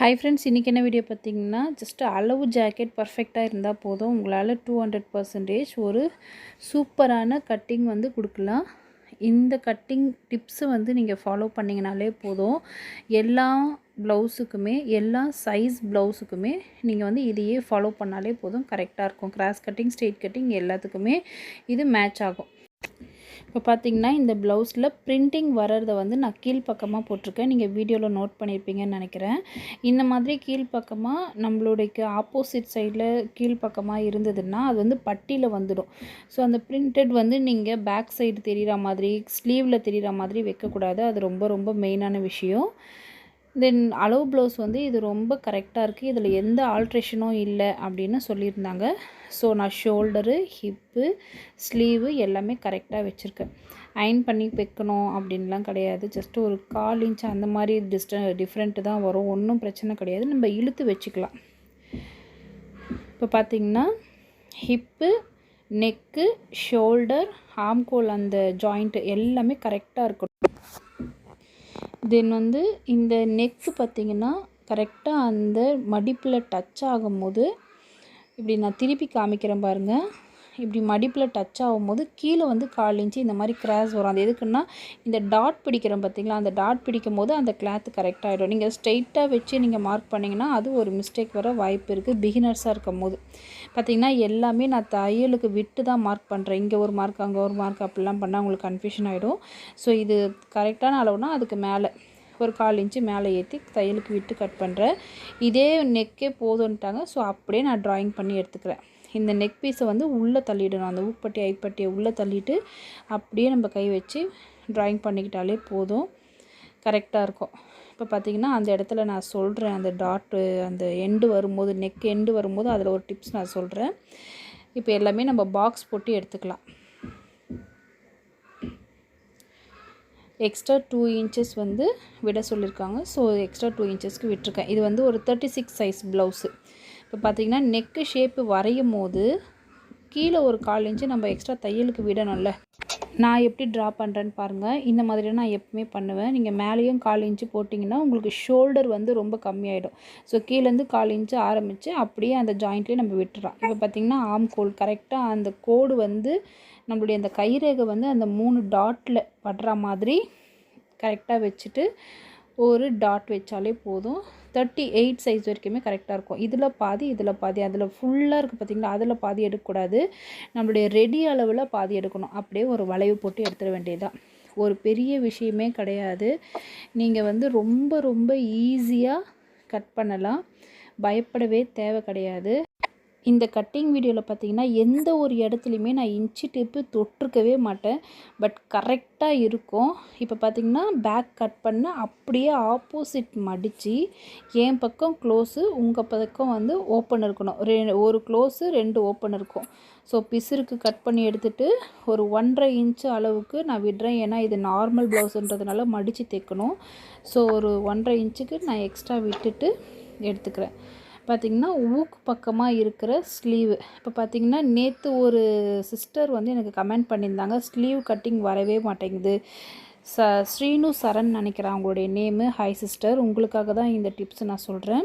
Hi friends இன்றைக்கி என்ன video பார்த்தீங்கன்னா ஜஸ்ட் அளவு ஜாக்கெட் பர்ஃபெக்டாக இருந்தால் போதும். உங்களால் டூ ஹண்ட்ரட் பர்சன்டேஜ் ஒரு சூப்பரான கட்டிங் வந்து கொடுக்கலாம். இந்த கட்டிங் டிப்ஸு வந்து நீங்கள் ஃபாலோ பண்ணிங்கனாலே போதும். எல்லா ப்ளவுஸுக்குமே எல்லா சைஸ் ப்ளவுஸுக்குமே நீங்கள் வந்து இதையே ஃபாலோ பண்ணாலே போதும். கரெக்டாக இருக்கும். கிராஸ் கட்டிங் ஸ்ட்ரெயிட் கட்டிங் எல்லாத்துக்குமே இது மேட்ச் ஆகும். இப்போ பார்த்தீங்கன்னா இந்த ப்ளவுஸில் பிரிண்டிங் வர்றதை வந்து நான் கீழ்ப்பக்கமாக போட்டிருக்கேன். நீங்கள் வீடியோவில் நோட் பண்ணியிருப்பீங்கன்னு நினைக்கிறேன். இந்த மாதிரி கீழ்ப்பக்கமாக நம்மளுடைய ஆப்போசிட் சைடில் கீழ்ப்பக்கமாக இருந்ததுன்னா அது வந்து பட்டியில் வந்துடும். ஸோ அந்த பிரிண்டட் வந்து நீங்கள் பேக் சைடு தெரிகிற மாதிரி ஸ்லீவில் தெரிகிற மாதிரி வைக்கக்கூடாது. அது ரொம்ப ரொம்ப மெயினான விஷயம். தென் அளவு ப்ளவுஸ் வந்து இது ரொம்ப கரெக்டாக இருக்குது இதில் எந்த ஆல்ட்ரேஷனும் இல்லை அப்படின்னு சொல்லியிருந்தாங்க. ஸோ நான் ஷோல்டரு ஹிப்பு ஸ்லீவு எல்லாமே கரெக்டாக வச்சுருக்கேன். அயன் பண்ணி வைக்கணும் அப்படின்லாம் கிடையாது. ஜஸ்ட்டு ஒரு கால் இன்ச் அந்த மாதிரி டிஸ்ட டிஃப்ரெண்ட்டு தான் வரும். ஒன்றும் பிரச்சனை கிடையாது. நம்ம இழுத்து வச்சுக்கலாம். இப்போ பார்த்திங்கன்னா ஹிப்பு நெக்கு ஷோல்டர் ஆம்கோல் அந்த ஜாயிண்ட்டு எல்லாமே கரெக்டாக இருக்கணும். தென் வந்து இந்த நெக்கு பார்த்திங்கன்னா கரெக்டாக அந்த மடிப்பில் டச் ஆகும்போது இப்படி நான் திருப்பி காமிக்கிறேன் பாருங்கள் இப்படி மடிப்பில் டச் ஆகும்போது கீழே வந்து கால் இன்ச்சு இந்த மாதிரி கிராஸ் வரும். அது எதுக்குன்னா இந்த டாட் பிடிக்கிறோம் பார்த்தீங்களா? அந்த டாட் பிடிக்கும் போது அந்த கிளாத்து கரெக்டாகிடும் நீங்கள் ஸ்ட்ரெயிட்டாக வச்சு நீங்கள் மார்க் பண்ணிங்கன்னா அது ஒரு மிஸ்டேக் வர வாய்ப்பு இருக்குது பிகினர்ஸாக இருக்கும் போது பார்த்திங்கன்னா எல்லாமே நான் தையலுக்கு விட்டு தான் மார்க் பண்ணுறேன் இங்கே ஒரு மார்க் அங்கே ஒரு மார்க் அப்படிலாம் பண்ணால் உங்களுக்கு கன்ஃபியூஷன் ஆகிடும் ஸோ இது கரெக்டான அளவுனா அதுக்கு மேலே ஒரு கால் இன்ச்சு மேலே ஏற்றி தையலுக்கு விட்டு கட் பண்ணுறேன் இதே நெக்கே போதுன்ட்டாங்க ஸோ அப்படியே நான் ட்ராயிங் பண்ணி எடுத்துக்கிறேன். இந்த நெக் பீஸை வந்து உள்ளே தள்ளிடணும். அந்த ஊப்பட்டி ஐப்பட்டியை உள்ளே தள்ளிட்டு அப்படியே நம்ம கை வச்சு ட்ராயிங் பண்ணிக்கிட்டாலே போதும். கரெக்டாக இருக்கும். இப்போ பார்த்திங்கன்னா அந்த இடத்துல நான் சொல்கிறேன் அந்த டாட்டு அந்த எண்டு வரும்போது நெக் எண்டு வரும்போது அதில் ஒரு டிப்ஸ் நான் சொல்கிறேன் இப்போ எல்லாமே நம்ம பாக்ஸ் போட்டு எடுத்துக்கலாம். எக்ஸ்ட்ரா டூ இன்ச்சஸ் வந்து விட சொல்லியிருக்காங்க ஸோ எக்ஸ்ட்ரா டூ இன்ச்சஸ்க்கு விட்டுருக்கேன். இது வந்து ஒரு தேர்ட்டி சிக்ஸ் சைஸ் ப்ளவுஸு இப்போ பார்த்திங்கன்னா நெக்கு ஷேப்பு வரையும் போது கீழே ஒரு கால் இன்ச்சு நம்ம எக்ஸ்ட்ரா தையலுக்கு விடணும்ல. நான் எப்படி ட்ரா பண்ணுறேன்னு பாருங்கள் இந்த மாதிரி நான் எப்பவுமே பண்ணுவேன். நீங்கள் மேலேயும் கால் இன்ச்சு போட்டிங்கன்னா உங்களுக்கு ஷோல்டர் வந்து ரொம்ப கம்மியாயிடும். ஸோ கீழேருந்து கால் இன்ச்சு ஆரம்பித்து அப்படியே அந்த ஜாயிண்ட்லேயே நம்ம விட்டுறோம் இப்போ பார்த்திங்கன்னா ஆம் கோல் கரெக்டாக அந்த கோடு வந்து நம்மளுடைய அந்த கைரேகை வந்து அந்த மூணு டாட்டில் படுற மாதிரி கரெக்டாக வச்சுட்டு ஒரு டாட் வச்சாலே போதும். தேர்ட்டி எயிட் சைஸ் வரைக்குமே கரெக்டாக இருக்கும். இதில் பாதி இதில் பாதி. அதில் ஃபுல்லாக இருக்குது பார்த்திங்களா அதில் பாதி எடுக்கக்கூடாது. நம்மளுடைய ரெடி அளவில் பாதி எடுக்கணும். அப்படியே ஒரு வளைவு போட்டு எடுத்துட வேண்டியதுதான் ஒரு பெரிய விஷயமே கிடையாது. நீங்கள் வந்து ரொம்ப ரொம்ப ஈஸியாக கட் பண்ணலாம். பயப்படவே தேவை கிடையாது. இந்த கட்டிங் வீடியோவில் பார்த்தீங்கன்னா எந்த ஒரு இடத்துலையுமே நான் இன்ச்சு டிப்பு தொட்டிருக்கவே மாட்டேன். பட் கரெக்டாக இருக்கும். இப்போ பார்த்திங்கன்னா பேக் கட் பண்ண அப்படியே ஆப்போசிட் மடித்து என் பக்கம் க்ளோஸு உங்கள் பக்கம் வந்து ஓப்பன் இருக்கணும். ரெ ஒரு க்ளோஸு ரெண்டு ஓப்பன் இருக்கும். ஸோ பிசுருக்கு கட் பண்ணி எடுத்துகிட்டு ஒரு ஒன்றரை இன்ச்சு அளவுக்கு நான் விடுறேன். ஏன்னா இது நார்மல் ப்ளவுஸுன்றதுனால மடித்து தைக்கணும் ஸோ ஒரு ஒன்றரை இன்ச்சுக்கு நான் எக்ஸ்ட்ரா விட்டுட்டு எடுத்துக்கிறேன். பார்த்திங்கன்னா ஊக்கு பக்கமாக இருக்கிற ஸ்லீவு இப்போ பார்த்திங்கன்னா நேற்று ஒரு சிஸ்டர் வந்து எனக்கு கமெண்ட் பண்ணியிருந்தாங்க ஸ்லீவ் கட்டிங் வரவே மாட்டேங்குது. ச ஸ்ரீனு சரண் நினைக்கிறேன் அவங்களுடைய நேமு ஹாய் சிஸ்டர் உங்களுக்காக தான் இந்த டிப்ஸ் நான் சொல்கிறேன்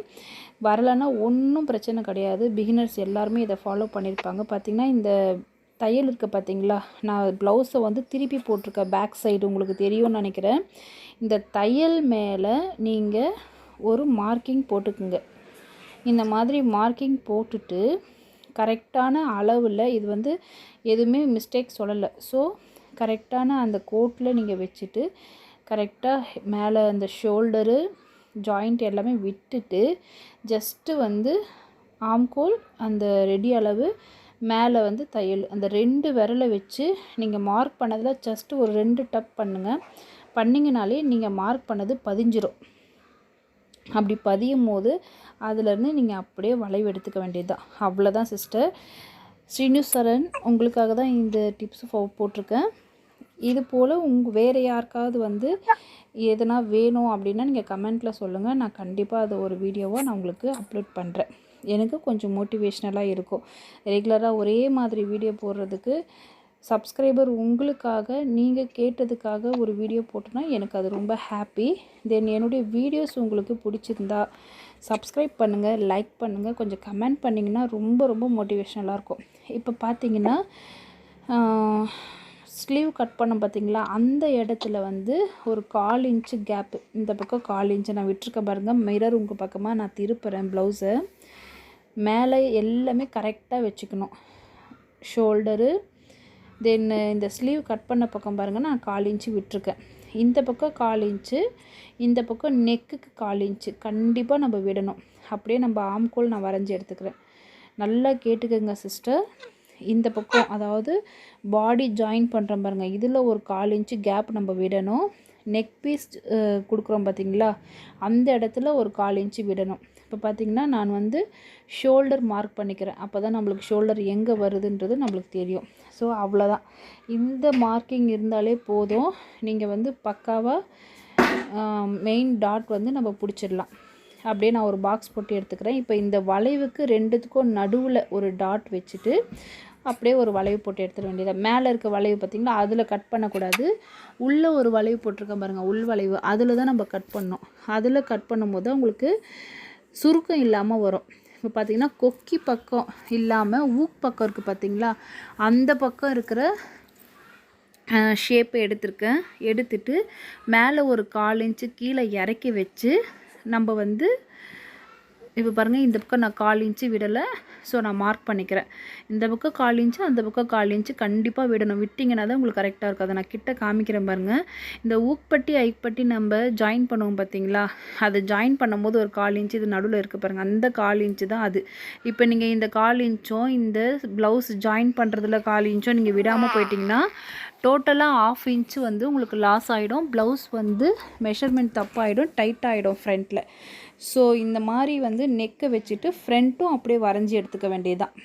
வரலைன்னா ஒன்றும் பிரச்சனை கிடையாது. பிகினர்ஸ் எல்லாருமே இதை ஃபாலோ பண்ணியிருப்பாங்க. பார்த்திங்கன்னா இந்த தையல் இருக்குது பார்த்தீங்களா? நான் ப்ளவுஸை வந்து திருப்பி போட்டிருக்கேன். பேக் சைடு உங்களுக்கு தெரியும்னு நினைக்கிறேன். இந்த தையல் மேலே நீங்கள் ஒரு மார்க்கிங் போட்டுக்குங்க. இந்த மாதிரி மார்க்கிங் போட்டுட்டு கரெக்டான அளவில் இது வந்து எதுவுமே மிஸ்டேக் சொல்லலை. ஸோ கரெக்டான அந்த கோட்டில் நீங்கள் வச்சுட்டு கரெக்டாக மேலே அந்த ஷோல்டரு ஜாயிண்ட் எல்லாமே விட்டுட்டு ஜஸ்ட்டு வந்து ஆம்கோல் அந்த ரெடி அளவு மேலே வந்து தையல் அந்த ரெண்டு விரலை வச்சு நீங்கள் மார்க் பண்ணதில் ஜஸ்ட்டு ஒரு ரெண்டு டப் பண்ணுங்கள் பண்ணிங்கனாலே நீங்கள் மார்க் பண்ணது பதிஞ்சிரும். அப்படி பதியும் போது அதுலேருந்து நீங்கள் அப்படியே வளைவு எடுத்துக்க வேண்டியது தான் அவ்வளோதான் சிஸ்டர் ஸ்ரீனுசரன் உங்களுக்காக தான் இந்த டிப்ஸ் போட்டிருக்கேன். இது போல் உங்கள் வேறு யாருக்காவது வந்து எதனா வேணும் அப்படின்னா நீங்கள் கமெண்ட்டில் சொல்லுங்கள் நான் கண்டிப்பாக அதை ஒரு வீடியோவாக நான் உங்களுக்கு அப்லோட் பண்ணுறேன் எனக்கு கொஞ்சம் மோட்டிவேஷ்னலாக இருக்கும். ரெகுலராக ஒரே மாதிரி வீடியோ போடுறதுக்கு சப்ஸ்கிரைபர் உங்களுக்காக நீங்கள் கேட்டதுக்காக ஒரு வீடியோ போட்டோன்னா எனக்கு அது ரொம்ப ஹாப்பி தென் என்னுடைய வீடியோஸ் உங்களுக்கு பிடிச்சிருந்தா சப்ஸ்கிரைப் பண்ணுங்கள் லைக் பண்ணுங்கள் கொஞ்சம் கமெண்ட் பண்ணிங்கன்னா ரொம்ப ரொம்ப மோட்டிவேஷ்னலாக இருக்கும். இப்போ பார்த்தீங்கன்னா ஸ்லீவ் கட் பண்ண பார்த்தீங்களா அந்த இடத்துல வந்து ஒரு கால் இன்ச்சு கேப்பு இந்த பக்கம் கால் இன்ச்சு நான் விட்டுருக்கேன் பாருங்கள் மிரர் உங்கள் பக்கமாக நான் திருப்புறேன் ப்ளவுஸை மேலே எல்லாமே கரெக்டாக வச்சுக்கணும். ஷோல்டரு தென் uh, இந்த ஸ்லீவ் கட் பண்ண பக்கம் பாருங்கள் நான் கால் இன்ச்சு விட்டுருக்கேன். இந்த பக்கம் கால் இன்ச்சு இந்த பக்கம் நெக்குக்கு கால் இன்ச்சு கண்டிப்பாக நம்ம விடணும். அப்படியே நம்ம ஆம்கோல் நான் வரைஞ்சி எடுத்துக்கிறேன். நல்லா கேட்டுக்கோங்க சிஸ்டர் இந்த பக்கம் அதாவது பாடி ஜாயின் பண்ணுற பாருங்கள் இதில் ஒரு கால் இன்ச்சு கேப் நம்ம விடணும். நெக் பீஸ் கொடுக்குறோம் பார்த்தீங்களா அந்த இடத்துல ஒரு கால் இன்ச்சு விடணும். இப்போ பார்த்திங்கன்னா நான் வந்து ஷோல்டர் மார்க் பண்ணிக்கிறேன். அப்போ தான் நம்மளுக்கு ஷோல்டர் எங்கே வருதுன்றது நம்மளுக்கு தெரியும். ஸோ அவ்வளோதான் இந்த மார்க்கிங் இருந்தாலே போதும். நீங்கள் வந்து பக்காவாக மெயின் டாட் வந்து நம்ம பிடிச்சிடலாம். அப்படியே நான் ஒரு பாக்ஸ் போட்டு எடுத்துக்கிறேன். இப்போ இந்த வளைவுக்கு ரெண்டுத்துக்கும் நடுவில் ஒரு டாட் வச்சுட்டு அப்படியே ஒரு வளைவு போட்டு எடுத்துட வேண்டியது. மேலே இருக்க வளைவு பார்த்திங்களா அதில் கட் பண்ணக்கூடாது. உள்ளே ஒரு வளைவு போட்டிருக்கேன் பாருங்கள் உள் வளைவு. அதில் தான் நம்ம கட் பண்ணோம். அதில் கட் பண்ணும்போது உங்களுக்கு சுருக்கம் இல்லாமல் வரும். இப்போ பார்த்திங்கன்னா கொக்கி பக்கம் இல்லாமல் ஊக் பக்கம் இருக்குது பார்த்திங்களா அந்த பக்கம் இருக்கிற ஷேப்பை எடுத்திருக்கேன். எடுத்துட்டு மேலே ஒரு கால் இன்ச்சு கீழே இறக்கி வச்சு நம்ம வந்து இப்போ பாருங்கள் இந்த பக்கம் நான் கால் இன்ச்சு விடலை. ஸோ நான் மார்க் பண்ணிக்கிறேன். இந்த பக்கம் கால் இன்ச்சு அந்த பக்கம் கால் இன்ச்சு கண்டிப்பாக விடணும். விட்டிங்கன்னா தான் உங்களுக்கு கரெக்டாக இருக்கும். அதை நான் கிட்ட காமிக்கிறேன் பாருங்கள் இந்த ஊக்பட்டி ஐக்பட்டி நம்ம ஜாயின் பண்ணுவோம் பார்த்தீங்களா? அதை ஜாயின் பண்ணும்போது ஒரு கால் இன்ச்சு இது நடுவில் இருக்குது பாருங்கள் அந்த கால் இன்ச்சு தான் அது. இப்போ நீங்கள் இந்த கால் இன்ச்சும் இந்த ப்ளவுஸ் ஜாயின் பண்ணுறதுல கால் இன்ச்சும் நீங்கள் விடாமல் போயிட்டிங்கன்னா டோட்டலாக ஆஃப் இன்ச்சு வந்து உங்களுக்கு லாஸ் ஆகிடும் ப்ளவுஸ் வந்து மெஷர்மெண்ட் தப்பாகிடும் டைட் ஆகிடும் ஃப்ரண்ட்டில் ஸோ இந்த மாதிரி வந்து நெக்கை வச்சுட்டு ஃப்ரண்ட்டும் அப்படியே வரைஞ்சி எடுத்துக்க வேண்டியதுதான்.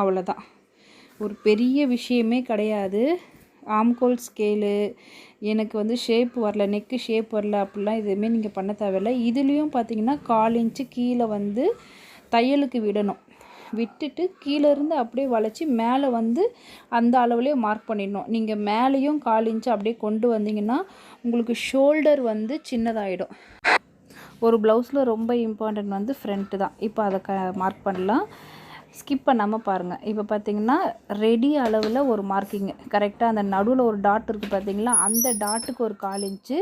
அவ்வளோதான் ஒரு பெரிய விஷயமே கிடையாது. ஆம்கோல் ஸ்கேலு எனக்கு வந்து ஷேப் வரல நெக்கு ஷேப் வரல அப்படிலாம் எதுவுமே நீங்கள் பண்ண தேவையில்ல. இதுலேயும் பார்த்தீங்கன்னா கால் இன்ச்சு கீழே வந்து தையலுக்கு விடணும். விட்டுட்டு கீழேருந்து அப்படியே வளைச்சி மேலே வந்து அந்த அளவுலேயே மார்க் பண்ணிடணும். நீங்கள் மேலேயும் கால் இன்ச்சு அப்படியே கொண்டு வந்தீங்கன்னா உங்களுக்கு ஷோல்டர் வந்து சின்னதாகிடும் ஒரு ப்ளவுஸில் ரொம்ப இம்பார்ட்டன்ட் வந்து ஃப்ரண்ட்டு தான். இப்போ அதை க மார்க் பண்ணலாம். ஸ்கிப் பண்ணாமல் பாருங்கள் இப்போ பார்த்தீங்கன்னா ரெடி அளவில் ஒரு மார்க்கிங்கு கரெக்டாக அந்த நடுவில் ஒரு டாட் இருக்குது பார்த்தீங்களா? அந்த டாட்டுக்கு ஒரு கால் இன்ச்சு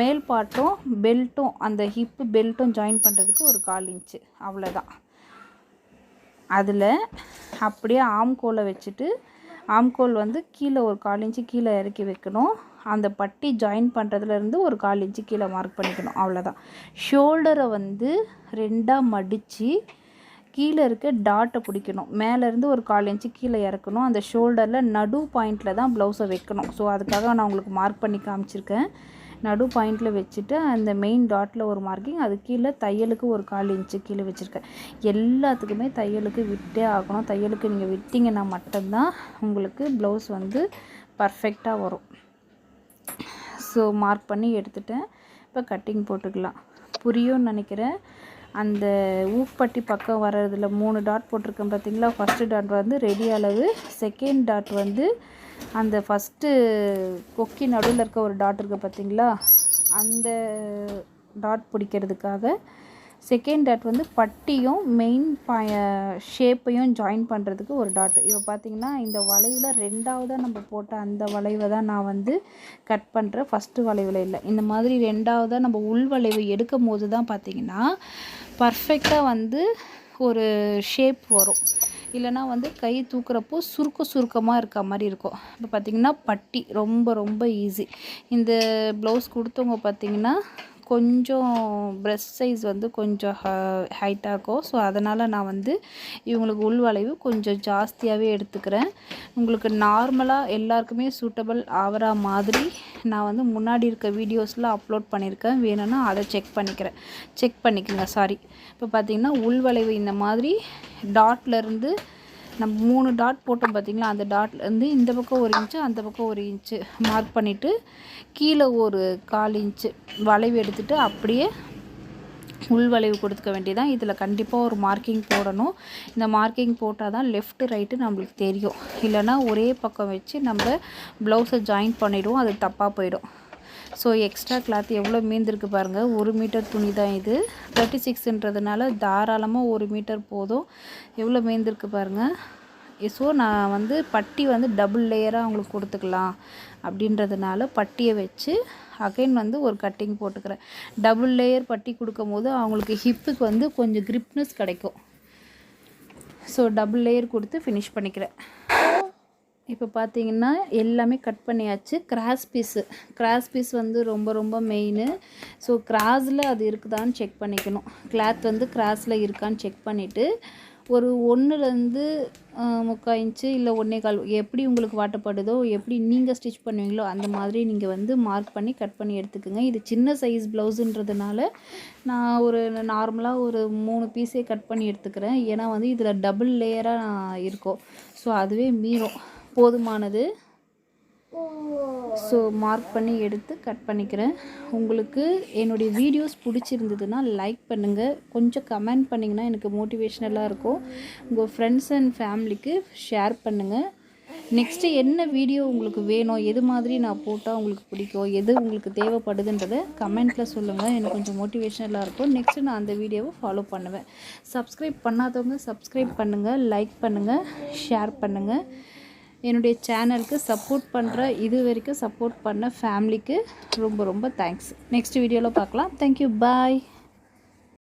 மேல் பாட்டும் பெல்ட்டும் அந்த ஹிப்பு பெல்ட்டும் ஜாயின் பண்ணுறதுக்கு ஒரு கால் இன்ச்சு அவ்வளோதான் அதில் அப்படியே ஆம்கோலை வச்சுட்டு ஆம்கோல் வந்து கீழே ஒரு கால் இன்ச்சு கீழே இறக்கி வைக்கணும். அந்த பட்டி ஜாயின் பண்ணுறதுலேருந்து ஒரு கால் இன்ச்சு கீழே மார்க் பண்ணிக்கணும். அவ்வளோதான் ஷோல்டரை வந்து ரெண்டாக மடித்து கீழே இருக்க டாட்டை பிடிக்கணும். மேலேருந்து ஒரு கால் இன்ச்சு கீழே இறக்கணும். அந்த ஷோல்டரில் நடு பாயிண்டில் தான் ப்ளவுஸை வைக்கணும். ஸோ அதுக்காக நான் உங்களுக்கு மார்க் பண்ணி காமிச்சிருக்கேன். நடு பாயிண்டில் வச்சுட்டு அந்த மெயின் டாட்டில் ஒரு மார்க்கிங் அது கீழே தையலுக்கு ஒரு கால் இன்ச்சு கீழே வச்சுருக்கேன். எல்லாத்துக்குமே தையலுக்கு விட்டே ஆகணும். தையலுக்கு நீங்கள் விட்டிங்கன்னா மட்டும்தான் உங்களுக்கு ப்ளவுஸ் வந்து பர்ஃபெக்டாக வரும். ஸோ மார்க் பண்ணி எடுத்துட்டேன். இப்போ கட்டிங் போட்டுக்கலாம். புரியும்னு நினைக்கிறேன். அந்த ஊப்பட்டி பக்கம் வர்றதில் மூணு டாட் போட்டிருக்கேன் பார்த்தீங்களா ஃபஸ்ட்டு டாட் வந்து ரெடி அளவு செகண்ட் டாட் வந்து அந்த ஃபஸ்ட்டு கொக்கி நடுவில் இருக்க ஒரு டாட் இருக்குது பார்த்தீங்களா அந்த டாட் பிடிக்கிறதுக்காக செகண்ட் டாட் வந்து பட்டியும் மெயின் பாய ஷேப்பையும் ஜாயின் பண்ணுறதுக்கு ஒரு டாட் இப்போ பார்த்தீங்கன்னா இந்த வளைவில் ரெண்டாவதாக நம்ம போட்ட அந்த வளைவை தான் நான் வந்து கட் பண்ணுறேன் ஃபஸ்ட்டு வளைவில் இல்லை. இந்த மாதிரி ரெண்டாவதாக நம்ம உள் வளைவு எடுக்கும் போது தான் பார்த்தீங்கன்னா பர்ஃபெக்டாக வந்து ஒரு ஷேப் வரும். இல்லைனா வந்து கை தூக்குறப்போ சுருக்க சுருக்கமாக இருக்க மாதிரி இருக்கும். இப்போ பார்த்திங்கன்னா பட்டி ரொம்ப ரொம்ப ஈஸி இந்த ப்ளவுஸ் கொடுத்தவங்க பார்த்திங்கன்னா கொஞ்சம் ப்ரெஸ்ட் சைஸ் வந்து கொஞ்சம் ஹைட்டாக இருக்கும். ஸோ அதனால் நான் வந்து இவங்களுக்கு உள்வளைவு கொஞ்சம் ஜாஸ்தியாகவே எடுத்துக்கிறேன். உங்களுக்கு நார்மலாக எல்லாருக்குமே சூட்டபிள் ஆகிற மாதிரி நான் வந்து முன்னாடி இருக்க வீடியோஸில் அப்லோட் பண்ணியிருக்கேன் வேணும்னா அதை செக் பண்ணிக்கிறேன். செக் பண்ணிக்கோங்க சாரி இப்போ பார்த்தீங்கன்னா உள்வளைவு இந்த மாதிரி டாட்லேருந்து நம்ம மூணு டாட் போட்டோம் பார்த்திங்களா? அந்த டாட்லேருந்து இந்த பக்கம் ஒரு இன்ச்சு அந்த பக்கம் ஒரு இன்ச்சு மார்க் பண்ணிவிட்டு கீழே ஒரு கால் இன்ச்சு வளைவு எடுத்துகிட்டு அப்படியே உள் வளைவு கொடுத்துக்க வேண்டியதான் இதில் கண்டிப்பாக ஒரு மார்க்கிங் போடணும். இந்த மார்க்கிங் போட்டால் தான் லெஃப்ட்டு ரைட்டு நம்மளுக்கு தெரியும். இல்லைன்னா ஒரே பக்கம் வச்சு நம்ம ப்ளவுஸை ஜாயின் பண்ணிவிடுவோம் அது தப்பாக போயிடும். ஸோ எக்ஸ்ட்ரா கிளாத் எவ்வளோ மீந்திருக்கு பாருங்கள் ஒரு மீட்டர் துணி தான் இது. தேர்ட்டி சிக்ஸ்ன்றதுனால தாராளமாக ஒரு மீட்டர் போதும். எவ்வளோ மீந்திருக்கு பாருங்கள் ஸோ நான் வந்து பட்டி வந்து டபுள் லேயராக அவங்களுக்கு கொடுத்துக்கலாம். அப்படின்றதுனால பட்டியை வச்சு அகைன் வந்து ஒரு கட்டிங் போட்டுக்கிறேன். டபுள் லேயர் பட்டி கொடுக்கும் போது அவங்களுக்கு ஹிப்புக்கு வந்து கொஞ்சம் கிரிப்னஸ் கிடைக்கும். ஸோ டபுள் லேயர் கொடுத்து ஃபினிஷ் பண்ணிக்கிறேன். இப்போ பார்த்தீங்கன்னா எல்லாமே கட் பண்ணியாச்சு. கிராஸ் பீஸு கிராஸ் பீஸ் வந்து ரொம்ப ரொம்ப மெயின் ஸோ கிராஸில் அது இருக்குதான்னு செக் பண்ணிக்கணும். கிளாத் வந்து கிராஸில் இருக்கான்னு செக் பண்ணிவிட்டு ஒரு ஒன்றுலேருந்து முக்கால் இன்ச்சு இல்லை ஒன்றே கால் எப்படி உங்களுக்கு வாட்டப்படுதோ எப்படி நீங்கள் ஸ்டிச் பண்ணுவீங்களோ அந்த மாதிரி நீங்கள் வந்து மார்க் பண்ணி கட் பண்ணி எடுத்துக்கோங்க. இது சின்ன சைஸ் ப்ளவுஸுன்றதுனால நான் ஒரு நார்மலாக ஒரு மூணு பீஸே கட் பண்ணி எடுத்துக்கிறேன். ஏன்னா வந்து இதில் டபுள் லேயராக இருக்கும். ஸோ அதுவே மீறும். போதுமானது. ஸோ மார்க் பண்ணி எடுத்து கட் பண்ணிக்கிறேன். உங்களுக்கு என்னுடைய வீடியோஸ் பிடிச்சிருந்ததுன்னா லைக் பண்ணுங்கள் கொஞ்சம் கமெண்ட் பண்ணிங்கன்னா எனக்கு மோட்டிவேஷ்னலாக இருக்கும். உங்கள் ஃப்ரெண்ட்ஸ் அண்ட் ஃபேமிலிக்கு ஷேர் பண்ணுங்கள் நெக்ஸ்ட்டு என்ன வீடியோ உங்களுக்கு வேணும் எது மாதிரி நான் போட்டால் உங்களுக்கு பிடிக்கும் எது உங்களுக்கு தேவைப்படுதுன்றதை கமெண்ட்டில் சொல்லுங்கள் எனக்கு கொஞ்சம் மோட்டிவேஷ்னலாக இருக்கும். நெக்ஸ்ட்டு நான் அந்த வீடியோவை ஃபாலோ பண்ணுவேன். சப்ஸ்கிரைப் பண்ணாதவங்க சப்ஸ்கிரைப் பண்ணுங்கள் லைக் பண்ணுங்கள் ஷேர் பண்ணுங்கள் என்னுடைய சேனலுக்கு சப்போர்ட் பண்ணுற இது வரைக்கும் சப்போர்ட் பண்ண ஃபேமிலிக்கு ரொம்ப ரொம்ப தேங்க்ஸ் நெக்ஸ்ட் வீடியோவில் பார்க்கலாம். Thank you bye